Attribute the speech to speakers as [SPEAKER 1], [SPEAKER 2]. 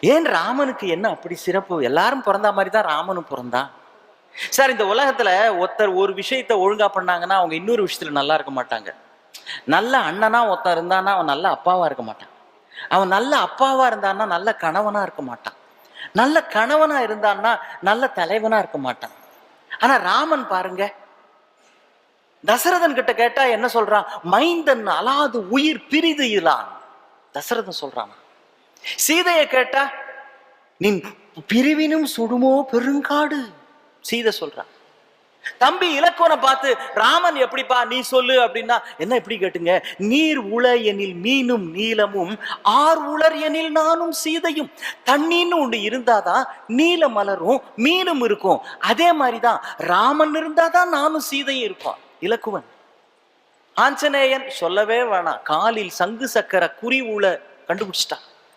[SPEAKER 1] ஏன் ராமனுக்கு என்ன அப்படி சிறப்பு? எல்லாரும் பிறந்தா மாதிரி தான் ராமனும் பிறந்தான் சார் இந்த உலகத்துல ஒருத்தர் ஒரு விஷயத்த ஒழுங்கா பண்ணாங்கன்னா அவங்க இன்னொரு விஷயத்துல நல்லா இருக்க மாட்டாங்க. நல்ல அண்ணனா ஒருத்தன் இருந்தான்னா அவன் நல்ல அப்பாவா இருக்க மாட்டான். அவன் நல்ல அப்பாவா இருந்தான்னா நல்ல கணவனா இருக்க மாட்டான். நல்ல கணவனா இருந்தான்னா நல்ல தலைவனா இருக்க மாட்டான். ஆனா ராமன் பாருங்க தசரதன் கிட்ட கேட்டா என்ன சொல்றான்? மைந்தன் அலாது உயிர் பிரிது இலான். தசரதன் சொல்றான்? சீதையை கேட்டா நீ பிரிவினும் சுடுமோ பெருங்காடு? சீதை சொல்றான். தம்பி இலக்கோனை பார்த்து ராமன் எப்படிப்பா? நீ சொல்லு அப்படின்னா என்ன எப்படி கேட்டுங்க? நீர் உள எனில் மீனும் நீலமும் ஆர் உளர் எனில் நானும் சீதையும். தண்ணின்னு ஒன்று இருந்தாதான் நீல மலரும் மீனும் இருக்கும். அதே மாதிரிதான் ராமன் இருந்தாதான் நானும் சீதையும் இருப்பான் இலக்குவன். ஆஞ்சநேயன் சொல்லவே வேணாம். காலில் சங்கு சக்கர குறி உள கண்டுபிடிச்சிட்டான்.